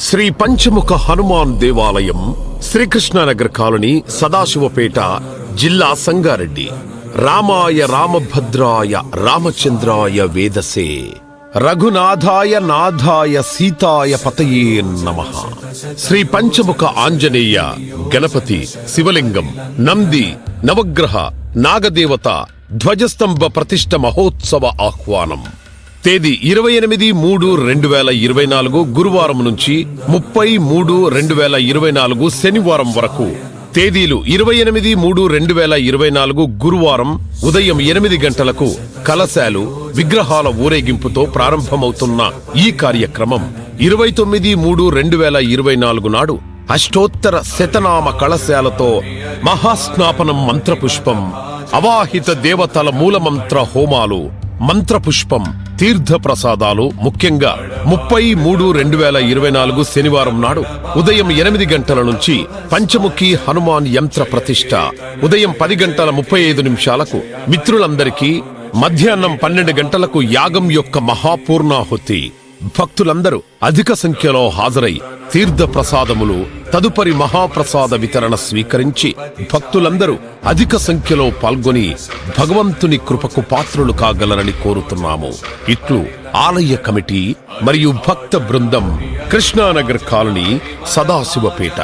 శ్రీ పంచముఖ హనుమాన్ దేవాలయం శ్రీకృష్ణనగర్ కాలనీ సదాశివపేట జిల్లా సంగారెడ్డి. రామాయ రామభద్రాయ రామచంద్రాయ వేదసే. రఘునాథాయ నాథాయ సీతాయ పతయే నమ. శ్రీ పంచముఖ ఆంజనేయ గణపతి శివలింగం నంది నవగ్రహ నాగదేవత ధ్వజస్తంభ ప్రతిష్ట మహోత్సవ ఆహ్వానం. తేదీ ఇరవై ఎనిమిది మూడు రెండు వేల ఇరవై నాలుగు గురువారం నుంచి ముప్పై మూడు రెండు వేల ఇరవై నాలుగు శనివారం వరకు. తేదీలు ఇరవై ఎనిమిది మూడు రెండు వేల ఇరవై నాలుగు గురువారం ఉదయం ఎనిమిది గంటలకు కలశాలు విగ్రహాల ఊరేగింపుతో ప్రారంభమవుతున్న ఈ కార్యక్రమం ఇరవై తొమ్మిది మూడు రెండు వేల ఇరవై నాలుగు నాడు అష్టోత్తర శతనామ కళశాలతో మహాస్నాపనం మంత్రపుష్పం అవాహిత దేవతల మూలమంత్ర హోమాలు మంత్రపుష్పం తీర్థ ప్రసాదాలు ముఖ్యంగా ముప్పై మూడు రెండు వేల ఇరవై నాలుగు శనివారం నాడు ఉదయం ఎనిమిది గంటల నుంచి పంచముఖి హనుమాన్ యంత్ర ప్రతిష్ట. ఉదయం పది గంటల ముప్పై ఐదు నిమిషాలకు మిత్రులందరికీ మధ్యాహ్నం పన్నెండు గంటలకు యాగం యొక్క మహాపూర్ణాహుతి. భక్తులందరూ అధిక సంఖ్యలో హాజరై తీర్థ ప్రసాదములు తదుపరి మహాప్రసాద వితరణ స్వీకరించి భక్తులందరూ అధిక సంఖ్యలో పాల్గొని భగవంతుని కృపకు పాత్రులు కాగలరని కోరుతున్నాము. ఇట్లు ఆలయ కమిటీ మరియు భక్త బృందం కృష్ణానగర్ కాలనీ సదాశివపేట.